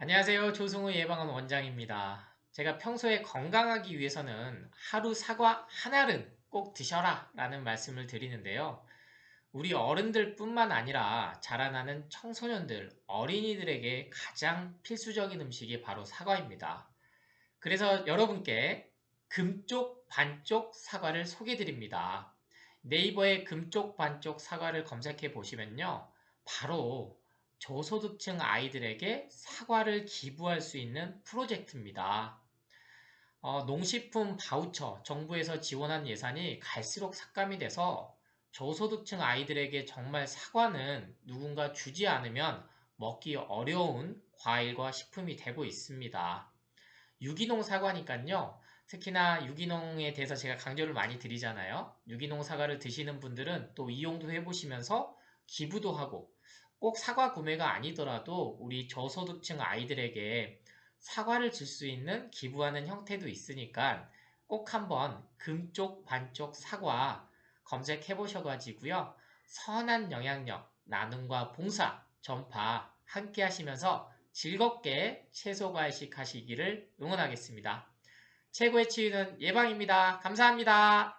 안녕하세요. 조승우 예방원 원장입니다. 제가 평소에 건강하기 위해서는 하루 사과 하나는 꼭 드셔라 라는 말씀을 드리는데요. 우리 어른들 뿐만 아니라 자라나는 청소년들, 어린이들에게 가장 필수적인 음식이 바로 사과입니다. 그래서 여러분께 금쪽 반쪽 사과를 소개해 드립니다. 네이버에 금쪽 반쪽 사과를 검색해 보시면요. 바로 저소득층 아이들에게 사과를 기부할 수 있는 프로젝트입니다. 어, 농식품 바우처 정부에서 지원한 예산이 갈수록 삭감이 돼서 저소득층 아이들에게 정말 사과는 누군가 주지 않으면 먹기 어려운 과일과 식품이 되고 있습니다. 유기농 사과니까요. 특히나 유기농에 대해서 제가 강조를 많이 드리잖아요. 유기농 사과를 드시는 분들은 또 이용도 해보시면서 기부도 하고 꼭 사과 구매가 아니더라도 우리 저소득층 아이들에게 사과를 줄 수 있는 기부하는 형태도 있으니까 꼭 한번 금쪽 반쪽 사과 검색해 보셔가지고요. 선한 영향력, 나눔과 봉사, 전파 함께 하시면서 즐겁게 채소 과일식 하시기를 응원하겠습니다. 최고의 치유는 예방입니다. 감사합니다.